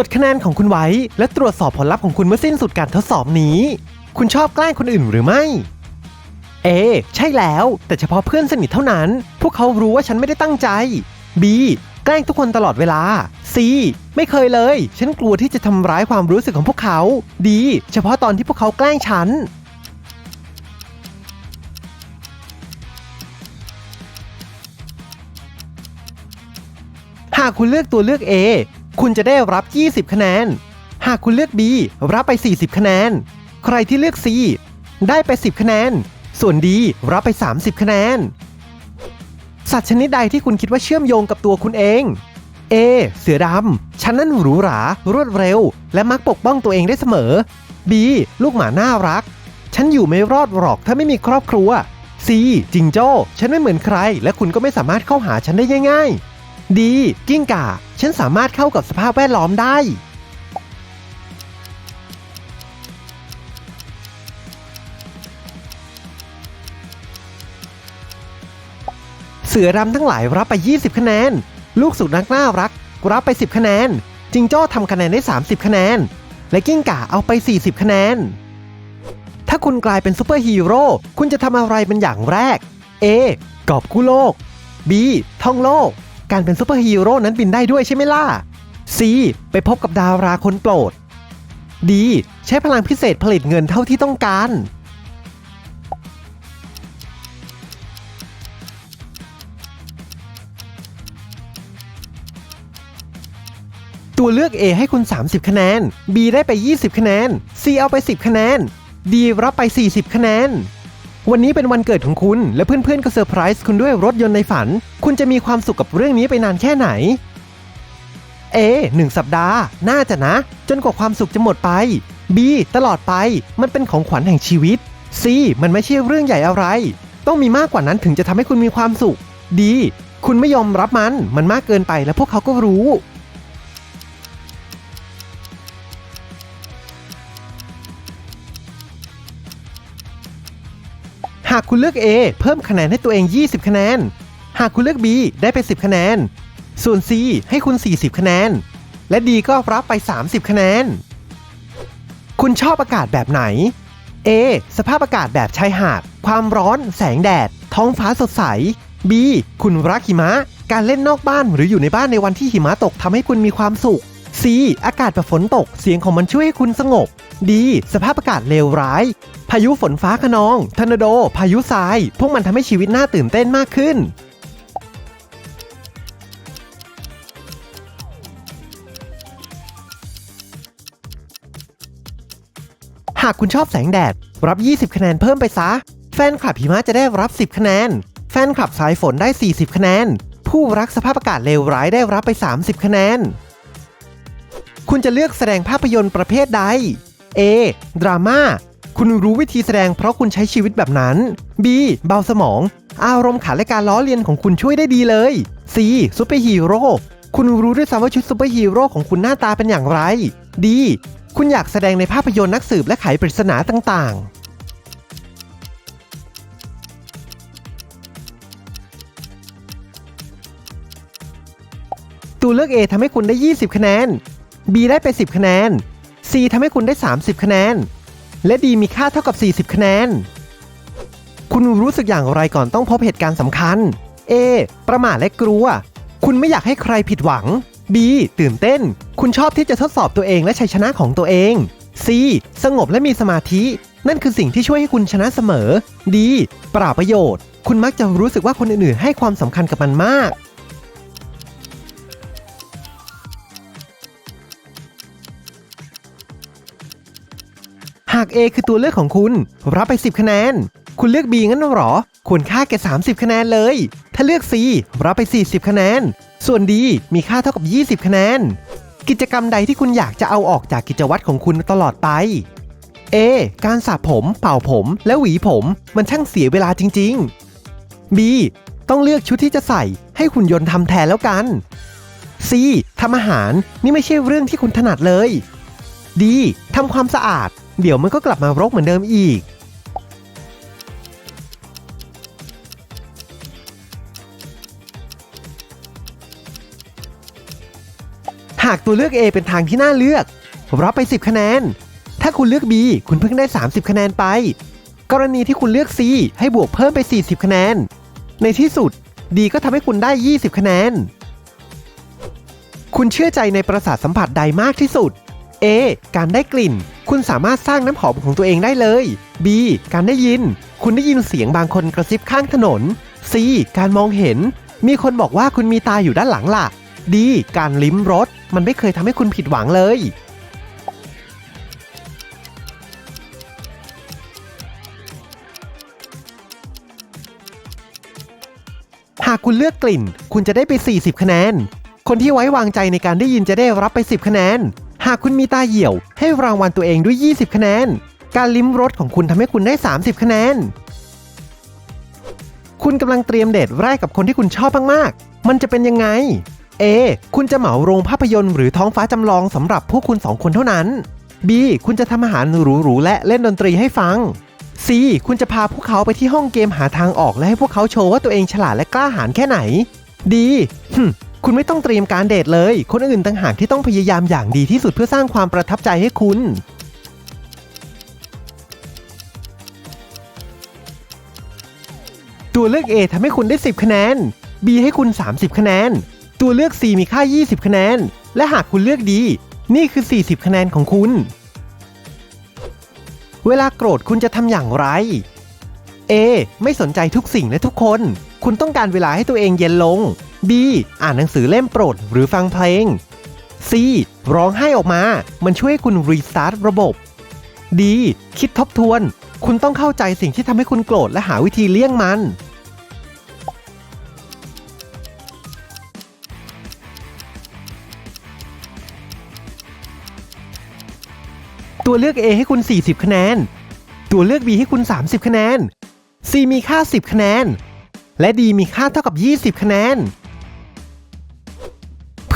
จดคะแนนของคุณไว้ และตรวจสอบผลลัพธ์ของคุณเมื่อสิ้นสุดการทดสอบนี้ คุณชอบแกล้งคนอื่นหรือไม่ A ใช่แล้ว แต่เฉพาะเพื่อนสนิทเท่านั้น พวกเขารู้ว่าฉันไม่ได้ตั้งใจ B แกล้งทุกคนตลอดเวลา C ไม่เคยเลย ฉันกลัวที่จะทำร้ายความรู้สึกของพวกเขา D เฉพาะตอนที่พวกเขาแกล้งฉัน หากคุณเลือกตัวเลือก A คุณจะได้รับ 20 คะแนน หากคุณเลือก B รับไป 40 คะแนน ใครที่เลือก C ได้ไป 10 คะแนน ส่วน D รับไป 30 คะแนน สัตว์ชนิดใดที่คุณคิดว่าเชื่อมโยงกับตัวคุณเอง A เสือดำฉันนั้นหรูหรารวดเร็ว และมักปกป้องตัวเองได้เสมอ B ลูกหมาน่ารัก ฉันอยู่ไม่รอดหรอกถ้าไม่มีครอบครัว C จิงโจ้ ฉันไม่เหมือนใคร และคุณก็ไม่สามารถเข้าหาฉันได้ง่ายๆ D กิ้งก่า ฉันสามารถเข้ากับสภาพแวดล้อมได้ เสือดำทั้งหลายรับไป 20 คะแนน ลูกสุนัขน่ารัก รับไป 10 คะแนน จิงโจ้ทำคะแนนได้ 30 คะแนน และกิ้งก่าเอาไป 40 คะแนน ถ้าคุณกลายเป็นซูเปอร์ฮีโร่ คุณจะทำอะไรเป็นอย่างแรก A กอบกู้โลก B ท่องโลก การเป็นซูเปอร์ฮีโร่นั้นบินได้ด้วยใช่ไหมล่ะ C ไปพบกับดาราคนโปรด D ใช้พลังพิเศษผลิตเงินเท่าที่ต้องการ ตัวเลือก A ให้คุณ 30 คะแนน B ได้ไป 20 คะแนน C เอาไป 10 คะแนน D รับไป 40 คะแนน วันนี้เป็นวันเกิดของคุณ และเพื่อนๆก็เซอร์ไพรส์คุณด้วยรถยนต์ในฝัน คุณจะมีความสุขกับเรื่องนี้ไปนานแค่ไหน A 1 สัปดาห์ น่าจะนะ จนกว่าความสุขจะหมดไป B ตลอดไป มันเป็นของขวัญแห่งชีวิต C มันไม่ใช่เรื่องใหญ่อะไร ต้องมีมากกว่านั้นถึงจะทำให้คุณมีความสุข D คุณไม่ยอมรับมัน มันมากเกินไปและพวกเขาก็รู้ากคุณเลือก A เพิ่มคะแนนให้ตัวเอง 20 คะแนน หากคุณเลือก B ได้ไป 10 คะแนน ส่วน C ให้คุณ 40 คะแนน และ D ก็รับไป 30 คะแนน คุณชอบอากาศแบบไหน A สภาพอากาศแบบชายหาด ความร้อน แสงแดด ท้องฟ้าสดใส B คุณรักหิมะ การเล่นนอกบ้านหรืออยู่ในบ้านในวันที่หิมะตกทำให้คุณมีความสุข C อากาศแบบฝนตก เสียงของมันช่วยให้คุณสงบ D สภาพอากาศเลวร้าย พายุฝนฟ้าขนองทอร์นาโด พายุทราย พวกมันทำให้ชีวิตน่าตื่นเต้นมากขึ้น หากคุณชอบแสงแดด รับ 20 คะแนนเพิ่มไปซะ แฟนคลับหิมะจะได้รับ 10 คะแนน แฟนคลับสายฝนได้ 40 คะแนน ผู้รักสภาพอากาศเลวร้ายได้รับไป 30 คะแนน คุณจะเลือกแสดงภาพยนตร์ประเภทใด A ดราม่า คุณรู้วิธีแสดงเพราะคุณใช้ชีวิตแบบนั้น B เบาสมอง อารมณ์ขันและการล้อเลียนของคุณช่วยได้ดีเลย C ซูเปอร์ฮีโร่คุณรู้ด้วยซ้ำว่าชุดซูเปอร์ฮีโร่ของคุณหน้าตาเป็นอย่างไร D คุณอยากแสดงในภาพยนตร์นักสืบและไขปริศนาต่างๆตัวเลือก A ทำให้คุณได้ 20 คะแนน B ได้ไป 10 คะแนน C ทำให้คุณได้ 30 คะแนน และ D มีค่าเท่ากับ 40 คะแนน คุณรู้สึกอย่างไรก่อนต้องพบเหตุการณ์สำคัญ A ประมาทและกลัว คุณไม่อยากให้ใครผิดหวัง B ตื่นเต้น คุณชอบที่จะทดสอบตัวเองและชัยชนะของตัวเอง C สงบและมีสมาธิ นั่นคือสิ่งที่ช่วยให้คุณชนะเสมอ D ปล่าประโยชน์ คุณมักจะรู้สึกว่าคนอื่นๆให้ความสำคัญกับมันมาก หาก A คือตัวเลือกของคุณ รับไป 10 คะแนน คุณเลือก B งั้นหรอ ควรค่าแก่ 30 คะแนนเลย ถ้าเลือก C รับไป 40 คะแนน ส่วน D มีค่าเท่ากับ 20 คะแนน กิจกรรมใดที่คุณอยากจะเอาออกจากกิจวัตรของคุณตลอดไป A การสระผม เป่าผม และหวีผม มันช่างเสียเวลาจริง ๆ B ต้องเลือกชุดที่จะใส่ ให้หุ่นยนต์ทำแทนแล้วกัน C ทำอาหารนี่ไม่ใช่เรื่องที่คุณถนัดเลย D ทำความสะอาด เดี๋ยวมันก็กลับมารกเหมือนเดิมอีก หากตัวเลือก A เป็นทางที่น่าเลือก รับไป 10 คะแนน ถ้าคุณเลือก B คุณเพิ่งได้ 30 คะแนนไป กรณีที่คุณเลือก C ให้บวกเพิ่มไป 40 คะแนน ในที่สุด D ก็ทำให้คุณได้ 20 คะแนน คุณเชื่อใจในประสาทสัมผัสใดมากที่สุด A การได้กลิ่น คุณสามารถสร้างน้ำหอมของตัวเองได้เลย B การได้ยิน คุณได้ยินเสียงบางคนกระซิบข้างถนน C การมองเห็น มีคนบอกว่าคุณมีตาอยู่ด้านหลังล่ะ D การลิ้มรส มันไม่เคยทำให้คุณผิดหวังเลยหากคุณเลือกกลิ่น คุณจะได้ไป 40 คะแนน คนที่ไว้วางใจในการได้ยินจะได้รับไป 10 คะแนน หากคุณมีตาเหี่ยว ให้รางวัลตัวเองด้วย 20 คะแนน การลิ้มรสของคุณทำให้คุณได้ 30 คะแนน คุณกำลังเตรียมเดทแรกกับคนที่คุณชอบมากๆ มันจะเป็นยังไง A คุณจะเหมาโรงภาพยนตร์หรือท้องฟ้าจำลองสำหรับพวกคุณสองคนเท่านั้น B คุณจะทำอาหารหรูๆและเล่นดนตรีให้ฟัง C คุณจะพาพวกเขาไปที่ห้องเกมหาทางออกและให้พวกเขาโชว์ว่าตัวเองฉลาดและกล้าหาญแค่ไหน D หึ่ม คุณไม่ต้องเตรียมการเดทเลย คนอื่นต่างหากที่ต้องพยายามอย่างดีที่สุดเพื่อสร้างความประทับใจให้คุณ ตัวเลือก A ทำให้คุณได้ 10 คะแนน B ให้คุณ 30 คะแนน ตัวเลือก C มีค่า 20 คะแนน และหากคุณเลือก D นี่คือ 40 คะแนนของคุณ เวลาโกรธคุณจะทำอย่างไร A ไม่สนใจทุกสิ่งและทุกคน คุณต้องการเวลาให้ตัวเองเย็นลง B อ่านหนังสือเล่มโปรดหรือฟังเพลง C ร้องไห้ออกมา มันช่วยให้คุณรีสตาร์ทระบบ D คิดทบทวน คุณต้องเข้าใจสิ่งที่ทำให้คุณโกรธและหาวิธีเลี่ยงมัน ตัวเลือก A ให้คุณ 40 คะแนน ตัวเลือก B ให้คุณ 30 คะแนน C มีค่า 10 คะแนน และ D มีค่าเท่ากับ 20 คะแนน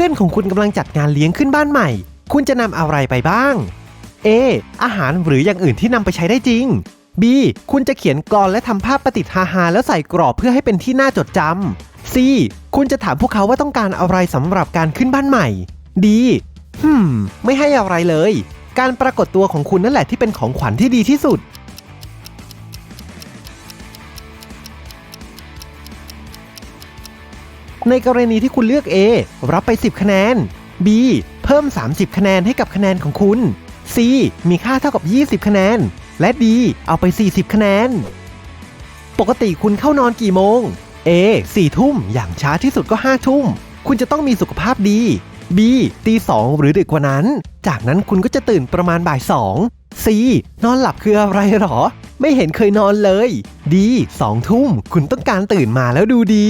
พื่อนของคุณกำลังจัดงานเลี้ยงขึ้นบ้านใหม่ คุณจะนำอะไรไปบ้าง A อาหารหรืออย่างอื่นที่นำไปใช้ได้จริง B คุณจะเขียนกรอนและทำภาพประติดฮาๆแล้วใส่กรอบเพื่อให้เป็นที่น่าจดจำ C คุณจะถามพวกเขาว่าต้องการอะไรสำหรับการขึ้นบ้านใหม่ D ฮึมไม่ให้อะไรเลย การปรากฏตัวของคุณนั่นแหละที่เป็นของขวัญที่ดีที่สุด ในกรณีที่คุณเลือก A รับไป 10 คะแนน B เพิ่ม 30 คะแนนให้กับคะแนนของคุณ C มีค่าเท่ากับ 20 คะแนน และ D เอาไป 40 คะแนน ปกติคุณเข้านอนกี่โมง A 4 ทุ่ม อย่างช้าที่สุดก็ 5 ทุ่ม คุณจะต้องมีสุขภาพดี B ตีสองหรือดึกกว่านั้น จากนั้นคุณก็จะตื่นประมาณบ่ายสอง C นอนหลับคืออะไรหรอ ไม่เห็นเคยนอนเลย D สองทุ่ม คุณต้องการตื่นมาแล้วดูดี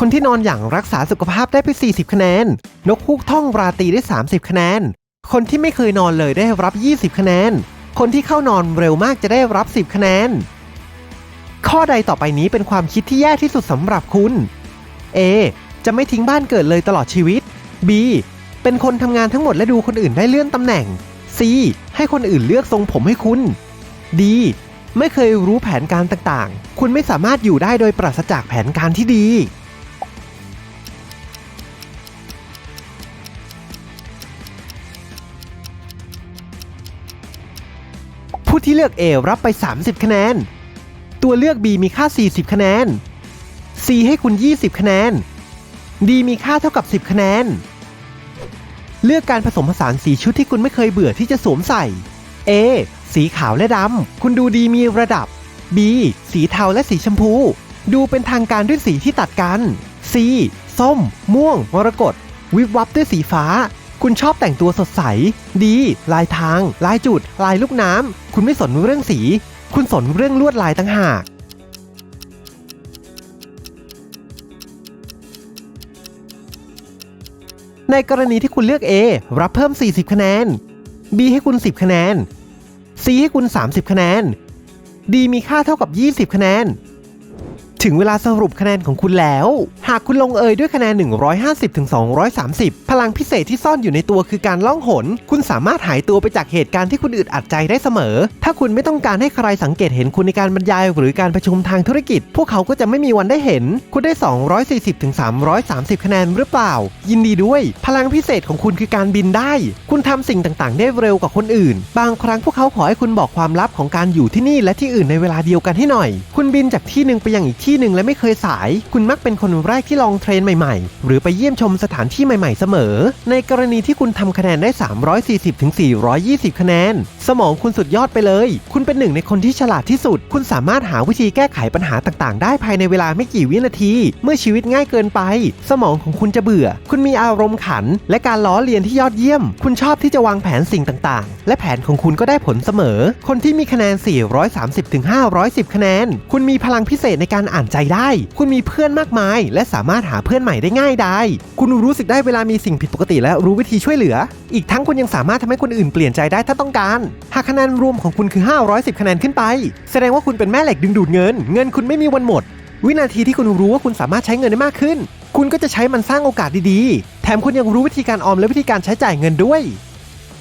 คนที่นอนอย่างรักษาสุขภาพได้ไป 40 คะแนน นกฮูกท่องราตรีได้ 30 คะแนน คนที่ไม่เคยนอนเลยได้รับ 20 คะแนน คนที่เข้านอนเร็วมากจะได้รับ 10 คะแนน ข้อใดต่อไปนี้เป็นความคิดที่แย่ที่สุดสำหรับคุณ A จะไม่ทิ้งบ้านเกิดเลยตลอดชีวิต B เป็นคนทำงานทั้งหมดและดูคนอื่นได้เลื่อนตำแหน่ง C ให้คนอื่นเลือกทรงผมให้คุณ D ไม่เคยรู้แผนการต่างๆ คุณไม่สามารถอยู่ได้โดยปราศจากแผนการที่ดี ที่เลือก A รับไป 30 คะแนน ตัวเลือก B มีค่า 40 คะแนน C ให้คุณ 20 คะแนน D มีค่าเท่ากับ 10 คะแนน เลือกการผสมผสานสีชุดที่คุณไม่เคยเบื่อที่จะสวมใส่ A สีขาวและดำ คุณดูดีมีระดับ B สีเทาและสีชมพู ดูเป็นทางการด้วยสีที่ตัดกัน C ส้ม ม่วง มรกต วิบวับด้วยสีฟ้า คุณชอบแต่งตัวสดใส ดี ลายทาง ลายจุด ลายลูกน้ำ คุณไม่สนเรื่องสี คุณสนเรื่องลวดลายต่างหาก ในกรณีที่คุณเลือก A รับเพิ่ม 40 คะแนน B ให้คุณ 10 คะแนน C ให้คุณ 30 คะแนน D มีค่าเท่ากับ 20 คะแนน ถึงเวลาสรุปคะแนนของคุณแล้ว หากคุณลงเอยด้วยคะแนน 150ถึง230 พลังพิเศษที่ซ่อนอยู่ในตัวคือการล่องหน คุณสามารถหายตัวไปจากเหตุการณ์ที่คุณอึดอัดใจได้เสมอ ถ้าคุณไม่ต้องการให้ใครสังเกตเห็นคุณในการบรรยาย หรือการประชุมทางธุรกิจ พวกเขาก็จะไม่มีวันได้เห็น คุณได้ 240ถึง330 คะแนนหรือเปล่า ยินดีด้วย พลังพิเศษของคุณคือการบินได้ คุณทำสิ่งต่างๆ ได้เร็วกว่าคนอื่น บางครั้งพวกเขาขอให้คุณบอกความลับของการอยู่ที่นี่และที่อื่นในเวลาเดียวกันให้หน่อย คุณบินจากที่หนึ่งไปยังอีกที่หนึ่งและไม่เคยสาย คุณมักเป็นคนแรกที่ลองเทรนใหม่ๆ หรือไปเยี่ยมชมสถานที่ใหม่ๆเสมอ ในกรณีที่คุณทำคะแนนได้ 340ถึง420 คะแนน สมองคุณสุดยอดไปเลย คุณเป็นหนึ่งในคนที่ฉลาดที่สุด คุณสามารถหาวิธีแก้ไขปัญหาต่างๆ ได้ภายในเวลาไม่กี่วินาที เมื่อชีวิตง่ายเกินไป สมองของคุณจะเบื่อ คุณมีอารมณ์ขัน และการล้อเลียนที่ยอดเยี่ยม คุณชอบที่จะวางแผนสิ่งต่างๆ และแผนของคุณก็ได้ผลเสมอ คนที่มีคะแนน 430-510 คะแนน คุณมีพลังพิเศษในการอ่านใจได้ คุณมีเพื่อนมากมาย และสามารถหาเพื่อนใหม่ได้ง่ายได้ คุณรู้สึกได้เวลามีสิ่งผิดปกติและรู้วิธีช่วยเหลือ อีกทั้งคุณยังสามารถทำให้คนอื่นเปลี่ยนใจได้ถ้าต้องการ หากคะแนนรวมของคุณคือ 510 คะแนนขึ้นไป แสดงว่าคุณเป็นแม่เหล็กดึงดูดเงิน เงินคุณไม่มีวันหมด วินาทีที่คุณรู้ว่าคุณสามารถใช้เงินได้มากขึ้น คุณก็จะใช้มันสร้างโอกาสดีๆ แถมคุณยังรู้วิธีการออมและวิธีการใช้จ่ายเงินด้วย